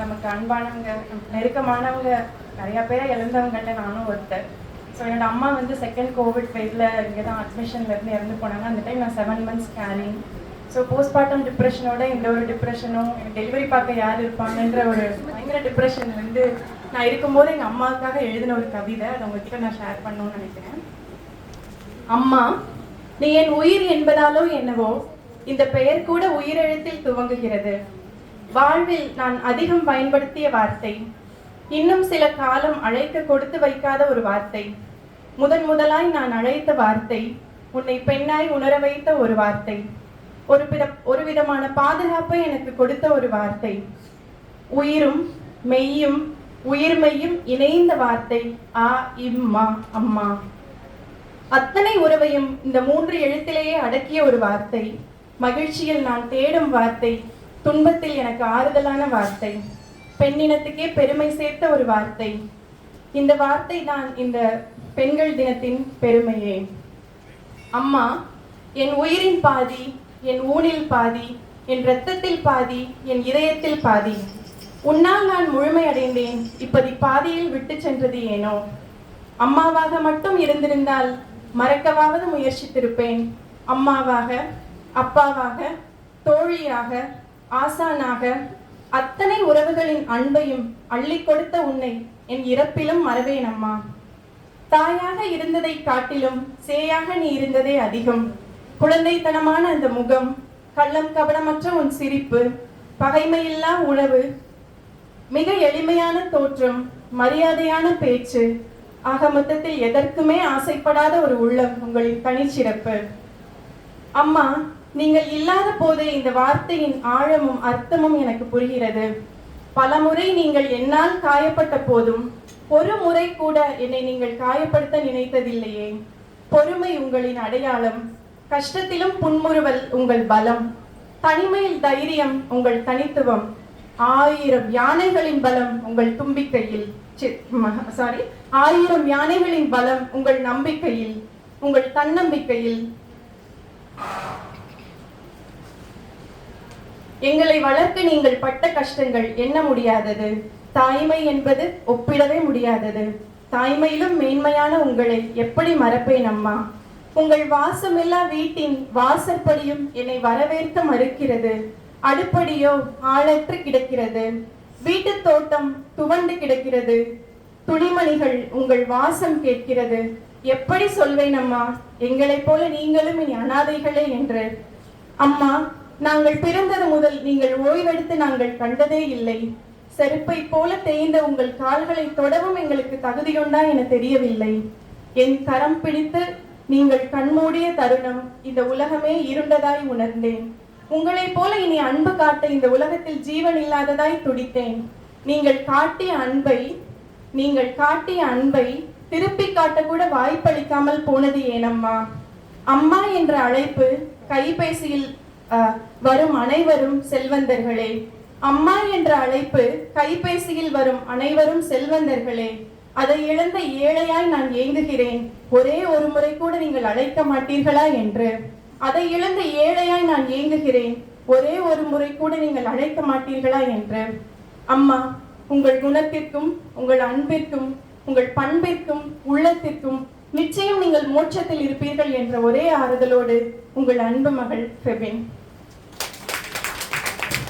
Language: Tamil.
நமக்கு அன்பானவங்க நெருக்கமானவங்க நிறைய பேரை இழந்தவங்கள்ல நானும் ஒருத்தர் ஸோ என்னோட அம்மா வந்து செகண்ட் கோவிட் ஃபேஸில் இங்கே தான் அட்மிஷன்ல இருந்து இறந்து போனாங்க. அந்த டைம் நான் seven months carrying so postmortem டிப்ரெஷனோட இந்த ஒரு டிப்ரெஷனும் டெலிவரி பார்க்க யார் இருப்பாங்கன்ற ஒரு பயங்கர டிப்ரெஷன் வந்து நான் இருக்கும்போது எங்கள் அம்மாவுக்காக எழுதின ஒரு கவிதை. அதை உங்ககிட்ட நான் ஷேர் பண்ணணும்னு நினைக்கிறேன். அம்மா நீ என் உயிர் என்பதாலோ என்னவோ இந்த பெயர் கூட உயிரெழுத்தில் துவங்குகிறது. வாழ்வில் நான் அதிகம் பயன்படுத்திய வார்த்தை. இன்னும் சில காலம் அழைக்க கொடுத்து வைக்காத ஒரு வார்த்தை. முதன் முதலாய் நான் அழைத்த வார்த்தை உன்னை பெண்ணாய் உணர வைத்த ஒரு வார்த்தை. ஒரு வித ஒரு விதமான பாதுகாப்பை எனக்கு கொடுத்த ஒரு வார்த்தை. உயிரும் மெய்யும் உயிர்மையும் இணைந்த வார்த்தை. ஆ இம்மா அம்மா. அத்தனை உறவையும் இந்த மூன்று எழுத்திலேயே அடக்கிய ஒரு வார்த்தை. மகிழ்ச்சியில் நான் தேடும் வார்த்தை. துன்பத்தில் எனக்கு ஆறுதலான வார்த்தை. பெண்ணினத்துக்கே பெருமை சேர்த்த ஒரு வார்த்தை. இந்த வார்த்தை தான் இந்த பெண்கள் தினத்தின் பெருமையே. அம்மா என் உயிரின் பாதி என் ஊனில் பாதி என் இரத்தத்தில் பாதி என் இதயத்தில் பாதி. உன்னால் நான் முழுமையடைந்தேன் இப்படி பாதியில் விட்டு சென்றது ஏனோ? அம்மாவாக மட்டும் இருந்திருந்தால் மறக்கவாவது முயற்சித்திருப்பேன். அம்மாவாக அப்பாவாக தோழியாக ஆசானாக அத்தனை உறவுகளின் அன்பையும் அள்ளி கொடுத்த உன்னை என் இறப்பிலும் மறவேன் அம்மா. தாயாக இருந்ததை காட்டிலும் சேயாக நீ இருந்ததே அதிகம். குழந்தைத்தனமான அந்த முகம் கள்ளம் கபடமற்ற உன் சிரிப்பு பகைமையில்லா உணவு மிக எளிமையான தோற்றம் மரியாதையான பேச்சு ஆக மொத்தத்தில் எதற்குமே ஆசைப்படாத ஒரு உள்ளம் உங்களின் தனிச்சிறப்பு. அம்மா நீங்கள் இல்லாத போதே இந்த வார்த்தையின் ஆழமும் அர்த்தமும் எனக்கு புரிகிறது. பலமுறை நீங்கள் என்னால் காயப்பட்ட போதும் ஒரு முறை கூட என்னை நீங்கள் காயப்படுத்த நினைத்ததில்லையே. பொறுமை உங்களின் அடையாளம் கஷ்டத்திலும் புன்முறுவல் உங்கள் பலம். தனிமையில் தைரியம் உங்கள் தனித்துவம். ஆயிரம் யானைகளின் பலம் உங்கள் தும்பிக்கையில். சாரி ஆயிரம் யானைகளின் பலம் உங்கள் நம்பிக்கையில் உங்கள் தன்னம்பிக்கையில். எங்களை வளர்க்க நீங்கள் பட்ட கஷ்டங்கள் என்ன முடியாதது? தாய்மை என்பது ஒப்பிடவே முடியாதது. தாய்மையிலும் மேன்மையான உங்களை எப்படி மறப்பேன் அம்மா? உங்கள் வாசமில்லா வீட்டின் வாசற்படியும் என்னை வரவேற்க மறுக்கிறது. அடுப்படியோ ஆளற்று கிடக்கிறது. வீட்டு தோட்டம் துவண்டு கிடக்கிறது. துணிமணிகள் உங்கள் வாசம் கேட்கிறது. எப்படி சொல்வேன் அம்மா? எங்களைப் போல நீங்களும் இனி அனாதைகளே என்று. அம்மா நாங்கள் பிறந்தது முதல் நீங்கள் ஓய்வெடுத்து நாங்கள் கண்டதே இல்லை. செருப்பை போல தேய்ந்த உங்கள் கால்களை தொடவும் எங்களுக்கு தகுதியுண்டா என தெரியவில்லை. என் கரம் பிடித்து நீங்கள் கண்மூடிய தருணம் இந்த உலகமே இருண்டதாய் உணர்ந்தேன். உங்களைப் போல இனி அன்பு காட்ட இந்த உலகத்தில் ஜீவன் இல்லாததாய் துடித்தேன். நீங்கள் காட்டிய அன்பை நீங்கள் காட்டிய அன்பை திருப்பி காட்டக்கூட வாய்ப்பளிக்காமல் போனது ஏனம்மா. அம்மா என்ற அழைப்பு கைபேசியில் வரும் அனைவரும் செல்வந்தர்களே. அம்மா என்ற அழைப்பு கைபேசியில் வரும் அனைவரும் செல்வந்தர்களே. அதை இழந்த ஏழையாய் நான் ஏங்குகிறேன். ஒரே ஒரு முறை கூட நீங்கள் அழைக்க மாட்டீர்களா என்று. அதை இழந்த ஏழையாய் நான் ஏங்குகிறேன். ஒரே ஒரு முறை கூட நீங்கள் அழைக்க மாட்டீர்களா என்று. அம்மா உங்கள் குணத்திற்கும் உங்கள் அன்பிற்கும் உங்கள் பண்பிற்கும் உள்ளத்திற்கும் நிச்சயம் நீங்கள் மோட்சத்தில் இருப்பீர்கள் என்ற ஒரே ஆறுதலோடு உங்கள் அன்பு மகள் ஃபெபின்.